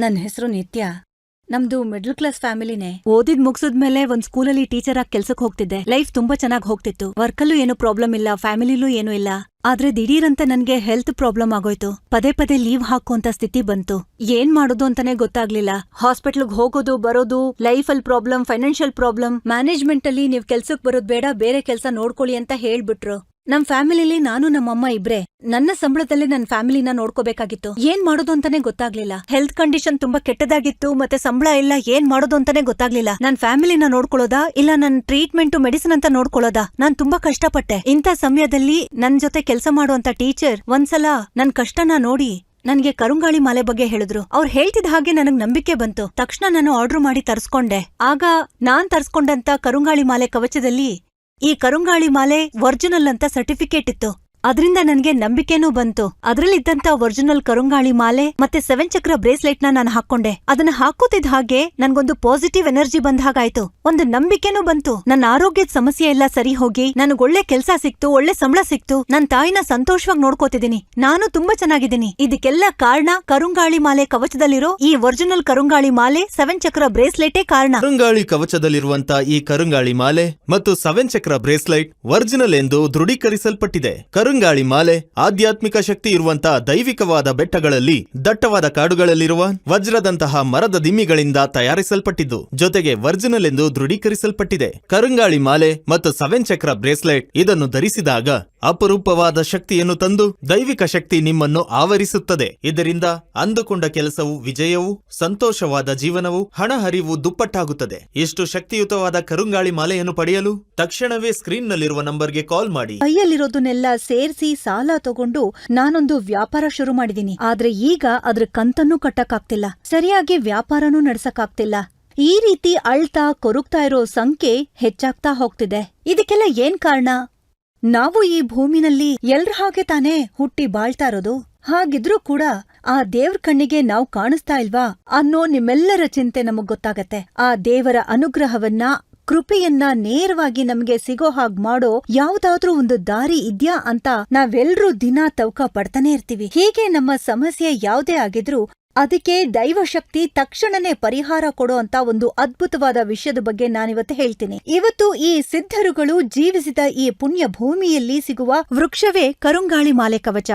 ನನ್ ಹೆಸರು ನಿತ್ಯ. ನಮ್ದು ಮಿಡ್ಲ್ ಕ್ಲಾಸ್ ಫ್ಯಾಮಿಲಿನೇ. ಓದಿದ್ ಮುಗಿಸಿದ್ಮೇಲೆ ಒಂದ್ ಸ್ಕೂಲಲ್ಲಿ ಟೀಚರ್ ಆಗಿ ಕೆಲ್ಸಕ್ ಹೋಗ್ತಿದ್ದೆ. ಲೈಫ್ ತುಂಬಾ ಚೆನ್ನಾಗ್ ಹೋಗ್ತಿತ್ತು. ವರ್ಕಲ್ಲೂ ಏನು ಪ್ರಾಬ್ಲಮ್ ಇಲ್ಲ ಫ್ಯಾಮಿಲಿಲೂ ಏನೂ ಇಲ್ಲ. ಆದ್ರೆ ದಿಢೀರಂತ ನನ್ಗೆ ಹೆಲ್ತ್ ಪ್ರಾಬ್ಲಮ್ ಆಗೋಯ್ತು. ಪದೇ ಪದೇ ಲೀವ್ ಹಾಕುವಂತ ಸ್ಥಿತಿ ಬಂತು. ಏನ್ ಮಾಡೋದು ಅಂತಾನೆ ಗೊತ್ತಾಗ್ಲಿಲ್ಲ. ಹಾಸ್ಪಿಟ್ಲ್ಗೆ ಹೋಗೋದು, ಬರೋದು ಲೈಫ್ ಅಲ್ಲಿ ಪ್ರಾಬ್ಲಮ್ ಫೈನಾನ್ಷಿಯಲ್ ಪ್ರಾಬ್ಲಮ್ ಮ್ಯಾನೇಜ್ಮೆಂಟ್ ಅಲ್ಲಿ ನೀವ್ ಕೆಲ್ಸಕ್ ಬರೋದ್ ಬೇಡ, ಬೇರೆ ಕೆಲ್ಸ ನೋಡ್ಕೊಳ್ಳಿ ಅಂತ ಹೇಳ್ಬಿಟ್ರು. ನಮ್ ಫ್ಯಾಮಿಲಿಲಿ ನಾನು ನಮ್ಮಮ್ಮ ಇಬ್ರೆ. ನನ್ನ ಸಂಬಳದಲ್ಲೇ ನನ್ ಫ್ಯಾಮಿಲಿನ ನೋಡ್ಕೋಬೇಕಾಗಿತ್ತು. ಏನ್ ಮಾಡೋದು ಅಂತಾನೆ ಗೊತ್ತಾಗ್ಲಿಲ್ಲ. ಹೆಲ್ತ್ ಕಂಡೀಷನ್ ತುಂಬಾ ಕೆಟ್ಟದಾಗಿತ್ತು ಮತ್ತೆ ಸಂಬಳ ಇಲ್ಲ, ಏನ್ ಮಾಡೋದು ಅಂತಾನೆ ಗೊತ್ತಾಗ್ಲಿಲ್ಲ. ನನ್ ಫ್ಯಾಮಿಲಿನ ನೋಡ್ಕೊಳ್ಳೋದಾ ಇಲ್ಲ ನನ್ ಟ್ರೀಟ್ಮೆಂಟ್ ಮೆಡಿಸಿನ್ ಅಂತ ನೋಡ್ಕೊಳ್ಳೋದಾ? ನಾನ್ ತುಂಬಾ ಕಷ್ಟಪಟ್ಟೆ. ಇಂಥ ಸಮಯದಲ್ಲಿ ನನ್ ಜೊತೆ ಕೆಲಸ ಮಾಡುವಂತ ಟೀಚರ್ ಒಂದ್ಸಲ ನನ್ ಕಷ್ಟನ ನೋಡಿ ನನ್ಗೆ ಕರುಂಗಾಳಿ ಮಾಲೆ ಬಗ್ಗೆ ಹೇಳಿದ್ರು. ಅವ್ರು ಹೇಳ್ತಿದ ಹಾಗೆ ನನಗ್ ನಂಬಿಕೆ ಬಂತು. ತಕ್ಷಣ ನಾನು ಆರ್ಡರ್ ಮಾಡಿ ತರ್ಸ್ಕೊಂಡೆ. ಆಗ ನಾನ್ ತರ್ಸ್ಕೊಂಡಂತ ಕರುಂಗಾಳಿ ಮಾಲೆ ಕವಚದಲ್ಲಿ ಈ ಕರುಂಗಾಳಿ ಮಾಲೆ ಒರಿಜಿನಲ್ ಅಂತ ಸರ್ಟಿಫಿಕೇಟ್ ಇತ್ತು. ಅದ್ರಿಂದ ನನಗೆ ನಂಬಿಕೆನೂ ಬಂತು. ಅದ್ರಲ್ಲಿದ್ದಂತ ಒರಿಜಿನಲ್ ಕರುಂಗಾಳಿ ಮಾಲೆ ಮತ್ತೆ ಸೆವೆನ್ ಚಕ್ರ ಬ್ರೇಸ್ಲೆಟ್ನ ನಾನು ಹಾಕೊಂಡೆ ಅದನ್ನ ಹಾಕೋತಿದ್ ಹಾಗೆ ನನ್ಗೊಂದು ಪಾಸಿಟಿವ್ ಎನರ್ಜಿ ಬಂದ ಹಾಗಾಯ್ತು. ಒಂದು ನಂಬಿಕೆನೂ ಬಂತು. ನನ್ನ ಆರೋಗ್ಯದ ಸಮಸ್ಯೆ ಎಲ್ಲ ಸರಿ ಹೋಗಿ ನನಗ್ ಒಳ್ಳೆ ಕೆಲ್ಸ ಸಿಕ್ತು, ಒಳ್ಳೆ ಸಂಬಳ ಸಿಕ್ತು. ನನ್ನ ತಾಯಿನ ಸಂತೋಷವಾಗಿ ನೋಡ್ಕೋತಿದ್ದೀನಿ ನಾನು ತುಂಬಾ ಚೆನ್ನಾಗಿದ್ದೀನಿ. ಇದಕ್ಕೆಲ್ಲ ಕಾರಣ ಕರುಂಗಾಳಿ ಮಾಲೆ ಕವಚದಲ್ಲಿರೋ ಈ ಒರಿಜಿನಲ್ ಕರುಂಗಾಳಿ ಮಾಲೆ ಸೆವೆನ್ ಚಕ್ರ ಬ್ರೇಸ್ಲೆಟೇ ಕಾರಣ. ಕರುಂಗಾಳಿ ಕವಚದಲ್ಲಿರುವಂತಹ ಈ ಕರುಂಗಾಳಿ ಮಾಲೆ ಮತ್ತು ಸೆವೆನ್ ಚಕ್ರ ಬ್ರೇಸ್ಲೈಟ್ ಒರಿಜಿನಲ್ ಎಂದು ದೃಢೀಕರಿಸಲ್ಪಟ್ಟಿದೆ. ಕರುಂಗಾಳಿ ಮಾಲೆ, ಆಧ್ಯಾತ್ಮಿಕ ಶಕ್ತಿ ಇರುವಂತಹ ದೈವಿಕವಾದ ಬೆಟ್ಟಗಳಲ್ಲಿ, ದಟ್ಟವಾದ ಕಾಡುಗಳಲ್ಲಿರುವ ವಜ್ರದಂತಹ ಮರದ ದಿಮ್ಮಿಗಳಿಂದ ತಯಾರಿಸಲ್ಪಟ್ಟಿದ್ದು, ಜೊತೆಗೆ ವರ್ಜಿನಲ್ ಎಂದು ದೃಢೀಕರಿಸಲ್ಪಟ್ಟಿದೆ. ಕರುಂಗಾಳಿ ಮಾಲೆ ಮತ್ತು ಸವೆನ್ ಚಕ್ರ ಬ್ರೇಸ್ಲೆಟ್ ಇದನ್ನು ಧರಿಸಿದಾಗ ಅಪರೂಪವಾದ ಶಕ್ತಿಯನ್ನು ತಂದು ದೈವಿಕ ಶಕ್ತಿ ನಿಮ್ಮನ್ನು ಆವರಿಸುತ್ತದೆ. ಇದರಿಂದ ಅಂದುಕೊಂಡ ಕೆಲಸವು ವಿಜಯವು, ಸಂತೋಷವಾದ ಜೀವನವು ಹಣ ಹರಿವು ದುಪ್ಪಟ್ಟಾಗುತ್ತದೆ. ಇಷ್ಟು ಶಕ್ತಿಯುತವಾದ ಕರುಂಗಾಳಿ ಮಾಲೆಯನ್ನು ಪಡೆಯಲು ತಕ್ಷಣವೇ ಸ್ಕ್ರೀನ್ನಲ್ಲಿರುವ ನಂಬರ್ಗೆ ಕಾಲ್ ಮಾಡಿ. ಕೈಯಲ್ಲಿರೋದನ್ನೆಲ್ಲ ಸೇರಿಸಿ ಸಾಲ ತಗೊಂಡು ನಾನೊಂದು ವ್ಯಾಪಾರ ಶುರು ಮಾಡಿದೀನಿ ಆದ್ರೆ ಈಗ ಅದ್ರ ಕಂತನ್ನೂ ಕಟ್ಟಕ್ಕಾಗ್ತಿಲ್ಲ. ಸರಿಯಾಗಿ ವ್ಯಾಪಾರನೂ ನಡೆಸಕ್ಕಾಗ್ತಿಲ್ಲ. ಈ ರೀತಿ ಅಳ್ತಾ ಕೊರುಕ್ತಾ ಇರೋ ಸಂಖ್ಯೆ ಹೆಚ್ಚಾಗ್ತಾ ಹೋಗ್ತಿದೆ. ಇದಕ್ಕೆಲ್ಲ ಏನ್ ಕಾರಣ? ನಾವು ಈ ಭೂಮಿನಲ್ಲಿ ಎಲ್ರ ಹಾಗೆ ತಾನೇ ಹುಟ್ಟಿ ಬಾಳ್ತಾ ಇರೋದು. ಹಾಗಿದ್ರೂ ಕೂಡ ಆ ದೇವ್ರ ಕಣ್ಣಿಗೆ ನಾವು ಕಾಣಿಸ್ತಾ ಇಲ್ವಾ ಅನ್ನೋ ನಿಮ್ಮೆಲ್ಲರ ಚಿಂತೆ ನಮಗ್ ಗೊತ್ತಾಗತ್ತೆ. ಆ ದೇವರ ಅನುಗ್ರಹವನ್ನ, ಕೃಪೆಯನ್ನ ನೇರವಾಗಿ ನಮ್ಗೆ ಸಿಗೋ ಹಾಗ್ ಮಾಡೋ ಯಾವ್ದಾದ್ರೂ ಒಂದು ದಾರಿ ಇದ್ಯಾ ಅಂತ ನಾವೆಲ್ರೂ ದಿನ ತವಕ ಪಡ್ತಾನೆ ಇರ್ತೀವಿ. ಹೀಗೆ ನಮ್ಮ ಸಮಸ್ಯೆ ಯಾವ್ದೇ ಆಗಿದ್ರೂ ಅದಕ್ಕೆ ದೈವಶಕ್ತಿ ತಕ್ಷಣನೇ ಪರಿಹಾರ ಕೊಡೋ ಅಂತ ಒಂದು ಅದ್ಭುತವಾದ ವಿಷಯದ ಬಗ್ಗೆ ನಾನಿವತ್ತು ಹೇಳ್ತೀನಿ. ಇವತ್ತು ಈ ಸಿದ್ಧರುಗಳು ಜೀವಿಸಿದ ಈ ಪುಣ್ಯ ಭೂಮಿಯಲ್ಲಿ ಸಿಗುವ ವೃಕ್ಷವೇ ಕರುಂಗಾಳಿ ಮಾಲೆ ಕವಚ.